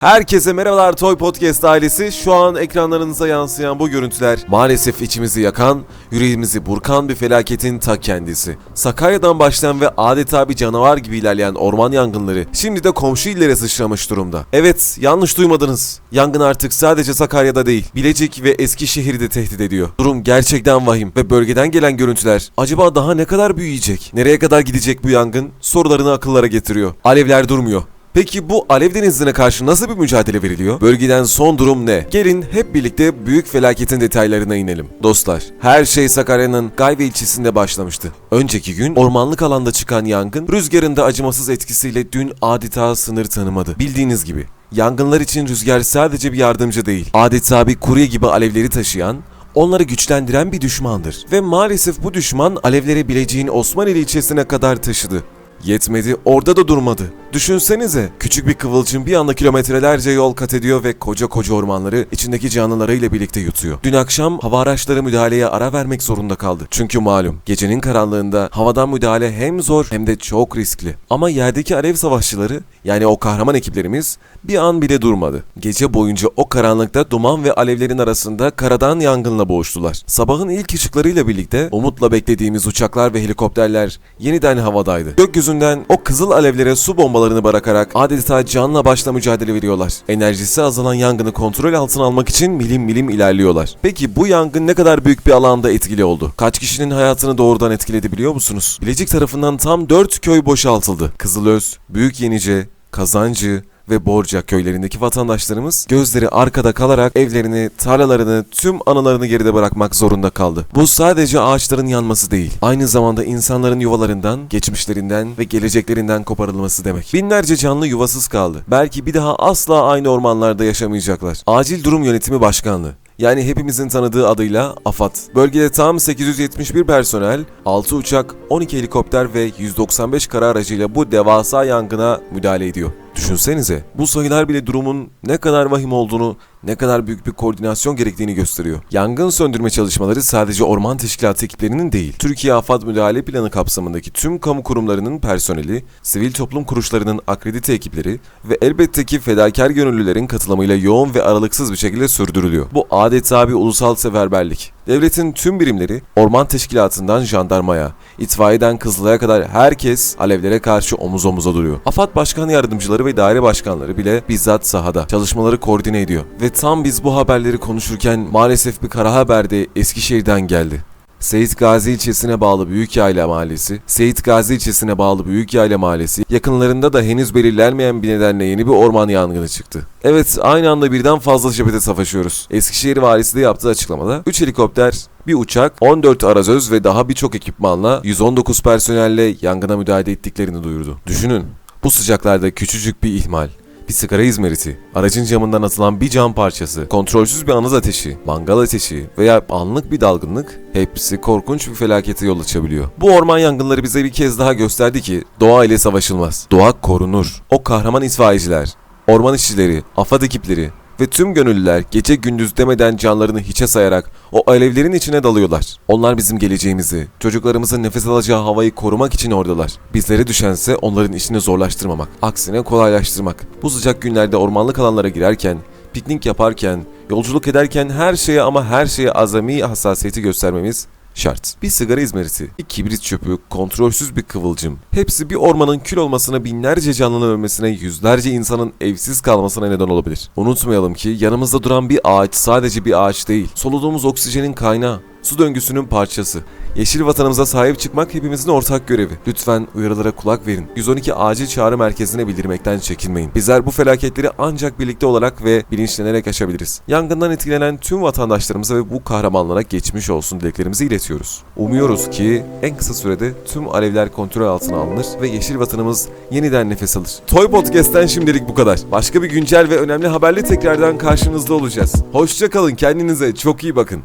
Herkese merhabalar Toy Podcast ailesi. Şu an ekranlarınıza yansıyan bu görüntüler maalesef içimizi yakan, yüreğimizi burkan bir felaketin ta kendisi. Sakarya'dan başlayan ve adeta bir canavar gibi ilerleyen orman yangınları şimdi de komşu illere sıçramış durumda. Evet, yanlış duymadınız. Yangın artık sadece Sakarya'da değil, Bilecik ve Eskişehir'i de tehdit ediyor. Durum gerçekten vahim ve bölgeden gelen görüntüler acaba daha ne kadar büyüyecek? Nereye kadar gidecek bu yangın? Sorularını akıllara getiriyor. Alevler durmuyor. Peki bu alev denizine karşı nasıl bir mücadele veriliyor? Bölgeden son durum ne? Gelin hep birlikte büyük felaketin detaylarına inelim. Dostlar, her şey Sakarya'nın Gayve ilçesinde başlamıştı. Önceki gün ormanlık alanda çıkan yangın rüzgarın da acımasız etkisiyle dün adeta sınır tanımadı. Bildiğiniz gibi yangınlar için rüzgar sadece bir yardımcı değil. Adeta bir kurye gibi alevleri taşıyan, onları güçlendiren bir düşmandır. Ve maalesef bu düşman alevleri Bilecik'in Osmaneli ilçesine kadar taşıdı. Yetmedi, orada da durmadı. Düşünsenize, küçük bir kıvılcım bir anda kilometrelerce yol kat ediyor ve koca koca ormanları içindeki canlılarıyla birlikte yutuyor. Dün akşam hava araçları müdahaleye ara vermek zorunda kaldı. Çünkü malum, gecenin karanlığında havadan müdahale hem zor hem de çok riskli. Ama yerdeki alev savaşçıları, yani o kahraman ekiplerimiz bir an bile durmadı. Gece boyunca o karanlıkta duman ve alevlerin arasında karadan yangınla boğuştular. Sabahın ilk ışıklarıyla birlikte umutla beklediğimiz uçaklar ve helikopterler yeniden havadaydı. Gökyüzünden o kızıl alevlere su bombalarını bırakarak adeta canla başla mücadele veriyorlar. Enerjisi azalan yangını kontrol altına almak için milim milim ilerliyorlar. Peki bu yangın ne kadar büyük bir alanda etkili oldu? Kaç kişinin hayatını doğrudan etkiledi biliyor musunuz? Bilecik tarafından tam 4 köy boşaltıldı. Kızılöz, Büyük Yenice, Kazancı, ve Borca köylerindeki vatandaşlarımız gözleri arkada kalarak evlerini, tarlalarını, tüm anılarını geride bırakmak zorunda kaldı. Bu sadece ağaçların yanması değil, aynı zamanda insanların yuvalarından, geçmişlerinden ve geleceklerinden koparılması demek. Binlerce canlı yuvasız kaldı. Belki bir daha asla aynı ormanlarda yaşamayacaklar. Acil Durum Yönetimi Başkanlığı yani hepimizin tanıdığı adıyla AFAD. Bölgede tam 871 personel, 6 uçak, 12 helikopter ve 195 kara aracıyla bu devasa yangına müdahale ediyor. Düşünsenize bu sayılar bile durumun ne kadar vahim olduğunu, ne kadar büyük bir koordinasyon gerektiğini gösteriyor. Yangın söndürme çalışmaları sadece orman teşkilatı ekiplerinin değil, Türkiye Afat Müdahale Planı kapsamındaki tüm kamu kurumlarının personeli, sivil toplum kuruluşlarının akredite ekipleri ve elbette ki fedakar gönüllülerin katılımıyla yoğun ve aralıksız bir şekilde sürdürülüyor. Bu adeta bir ulusal seferberlik. Devletin tüm birimleri, orman teşkilatından jandarmaya, itfaiyeden Kızılay'a kadar herkes alevlere karşı omuz omuza duruyor. AFAD Başkan Yardımcıları ve daire başkanları bile bizzat sahada çalışmaları koordine ediyor. Ve tam biz bu haberleri konuşurken maalesef bir kara haber de Eskişehir'den geldi. Seyit Gazi ilçesine bağlı Büyükyayla Mahallesi, Seyit Gazi ilçesine bağlı Büyükyayla Mahallesi, yakınlarında da henüz belirlenmeyen bir nedenle yeni bir orman yangını çıktı. Evet, aynı anda birden fazla şebete savaşıyoruz. Eskişehir valisi de yaptığı açıklamada 3 helikopter, bir uçak, 14 arazöz ve daha birçok ekipmanla 119 personelle yangına müdahale ettiklerini duyurdu. Düşünün, bu sıcaklarda küçücük bir ihmal, bir sigara izmariti, aracın camından atılan bir cam parçası, kontrolsüz bir anız ateşi, mangal ateşi veya anlık bir dalgınlık hepsi korkunç bir felakete yol açabiliyor. Bu orman yangınları bize bir kez daha gösterdi ki doğa ile savaşılmaz. Doğa korunur. O kahraman itfaiyeciler, orman işçileri, AFAD ekipleri ve tüm gönüllüler gece gündüz demeden canlarını hiçe sayarak o alevlerin içine dalıyorlar. Onlar bizim geleceğimizi, çocuklarımızın nefes alacağı havayı korumak için oradalar. Bizlere düşense onların işini zorlaştırmamak, aksine kolaylaştırmak. Bu sıcak günlerde ormanlık alanlara girerken, piknik yaparken, yolculuk ederken her şeye ama her şeye azami hassasiyeti göstermemiz şart. Bir sigara izmariti, bir kibrit çöpü, kontrolsüz bir kıvılcım. Hepsi bir ormanın kül olmasına, binlerce canlının ölmesine, yüzlerce insanın evsiz kalmasına neden olabilir. Unutmayalım ki yanımızda duran bir ağaç sadece bir ağaç değil. Soluduğumuz oksijenin kaynağı su döngüsünün parçası. Yeşil vatanımıza sahip çıkmak hepimizin ortak görevi. Lütfen uyarılara kulak verin. 112 acil çağrı merkezine bildirmekten çekinmeyin. Bizler bu felaketleri ancak birlikte olarak ve bilinçlenerek aşabiliriz. Yangından etkilenen tüm vatandaşlarımıza ve bu kahramanlara geçmiş olsun dileklerimizi iletiyoruz. Umuyoruz ki en kısa sürede tüm alevler kontrol altına alınır ve yeşil vatanımız yeniden nefes alır. Toy Podcast'ten şimdilik bu kadar. Başka bir güncel ve önemli haberle tekrardan karşınızda olacağız. Hoşça kalın, kendinize çok iyi bakın.